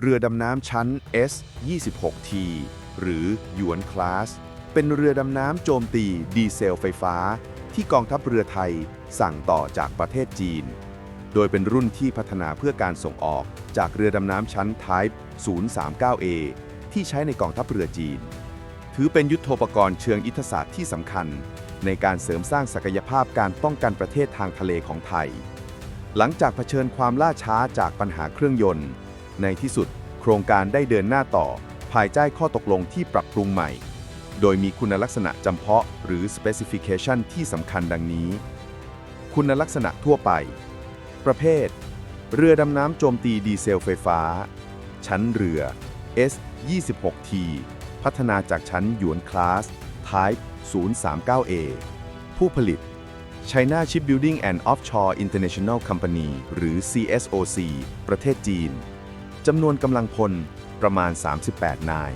เรือดำน้ำชั้น S-26T หรือหยวนคลาส เป็นเรือดำน้ำโจมตีดีเซลไฟฟ้า ที่กองทัพเรือไทยสั่งต่อจากประเทศจีน โดยเป็นรุ่นที่พัฒนาเพื่อการส่งออกจากเรือดำน้ำชั้น Type 039A ที่ใช้ในกองทัพเรือจีน ถือเป็นยุทโธปกรณ์เชิงยุทธศาสตร์ที่สำคัญ ในการเสริมสร้างศักยภาพการป้องกันประเทศทางทะเลของไทย หลังจากเผชิญความล่าช้าจากปัญหาเครื่องยนต์ ในที่สุด โครงการได้เดินหน้าต่อ ภายใต้ข้อตกลงที่ปรับปรุงใหม่ โดยมีคุณลักษณะจำเพาะหรือ specification ที่สำคัญดังนี้ คุณลักษณะทั่วไป ประเภท เรือดำน้ำโจมตีดีเซลไฟฟ้า ชั้นเรือ S-26T พัฒนาจากชั้นหยวนคลาส Type 039A ผู้ผลิต China Shipbuilding and Offshore International Company หรือ CSOC ประเทศจีน จำนวนกำลังพลประมาณ 38 นาย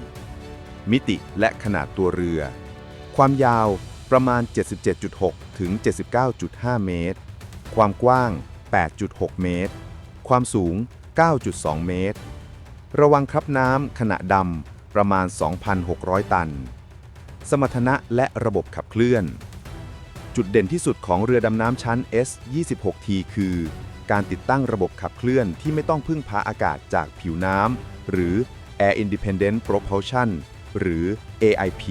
มิติและขนาดตัวเรือ ความยาวประมาณ 77.6 ถึง 79.5 เมตร ความกว้าง 8.6 เมตร ความสูง 9.2 เมตร ระวังครับน้ำขณะดำประมาณ 2,600 ตัน สมรรถนะและระบบขับเคลื่อน จุดเด่นที่สุดของเรือดำน้ำชั้น S-26T คือ การติดตั้งระบบขับเคลื่อนที่ไม่ต้องพึ่งพาอากาศจากผิวน้ำ หรือ Air Independent Propulsion หรือ AIP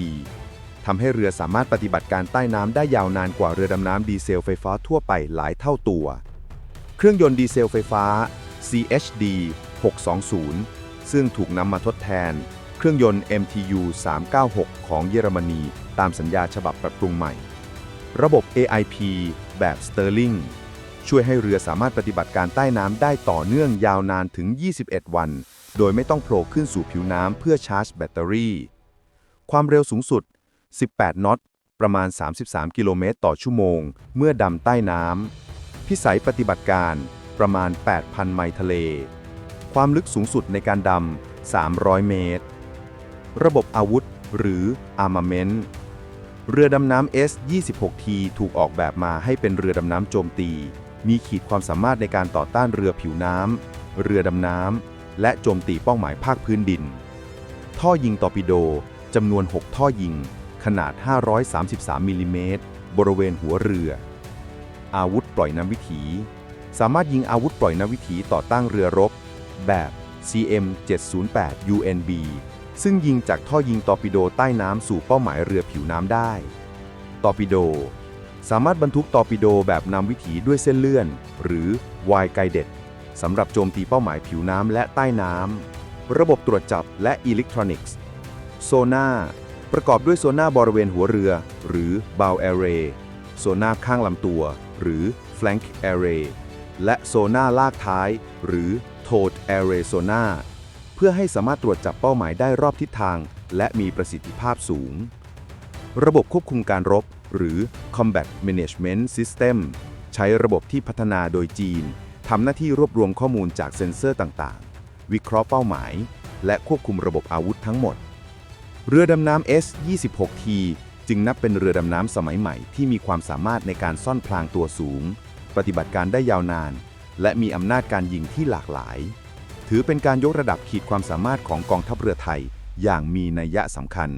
ทำให้เรือสามารถปฏิบัติการใต้น้ำได้ยาวนานกว่าเรือดำน้ำดีเซลไฟฟ้าทั่วไปหลายเท่าตัว เครื่องยนต์ดีเซลไฟฟ้า CHD 620 ซึ่งถูกนำมาทดแทน เครื่องยนต์ MTU 396 ของเยอรมนี ตามสัญญาฉบับปรับปรุงใหม่ ระบบ AIP แบบ Sterling ช่วยให้เรือสามารถปฏิบัติการใต้น้ำได้ต่อเนื่องยาวนานถึง 21 วัน โดยไม่ต้องโผล่ขึ้นสู่ผิวน้ำเพื่อชาร์จแบตเตอรี่ ความเร็วสูงสุด 18 นอต ประมาณ 33 กิโลเมตรต่อชั่วโมง เมื่อดำใต้น้ำ พิสัยปฏิบัติการประมาณ 8,000 ไมล์ทะเล ความลึกสูงสุดในการดำ 300 เมตร ระบบอาวุธหรือ armament เรือดำน้ำ S-26T ถูกออกแบบมาให้เป็นเรือดำน้ำโจมตี มีขีดความสามารถในการต่อต้านเรือผิวน้ำ เรือดำน้ำ และโจมตีเป้าหมายภาคพื้นดิน ท่อยิงตอร์ปิโดจำนวน 6 ท่อยิง ขนาด 533มิลลิเมตรบริเวณหัวเรือ อาวุธปล่อยน้ำวิถี สามารถยิงอาวุธปล่อยน้ำวิถีต่อตั้งเรือรบ แบบ CM708 UNB ซึ่งยิงจากท่อยิงตอร์ปิโดใต้น้ำสู่เป้าหมายเรือผิวน้ำได้ ตอร์ปิโด สามารถบรรทุกตอร์ปิโดแบบนำวิถีด้วยเส้นเลื่อน หรือ wide guided สำหรับโจมตีเป้าหมายผิวน้ำและใต้น้ำ ระบบตรวจจับและอิเล็กทรอนิกส์ โซน่าประกอบด้วยโซน่าบริเวณหัวเรือ หรือ bow array โซน่าข้างลำตัว หรือ flank array และโซน่าลากท้าย หรือ towed array sonar เพื่อให้สามารถตรวจจับเป้าหมายได้รอบทิศทาง และมีประสิทธิภาพสูง ระบบควบคุมการรบ หรือ combat management system ใช้ระบบที่พัฒนาโดยจีนทำหน้าที่รวบรวมข้อมูลจากเซ็นเซอร์ต่างๆ วิเคราะห์เป้าหมาย และควบคุมระบบอาวุธทั้งหมด เรือดำน้ำ S-26T จึงนับเป็นเรือดำน้ำสมัยใหม่ที่มีความสามารถในการซ่อนพลางตัวสูง ปฏิบัติการได้ยาวนาน และมีอำนาจการยิงที่หลากหลาย ถือเป็นการยกระดับขีดความสามารถของกองทัพเรือไทย อย่างมีนัยยะสำคัญ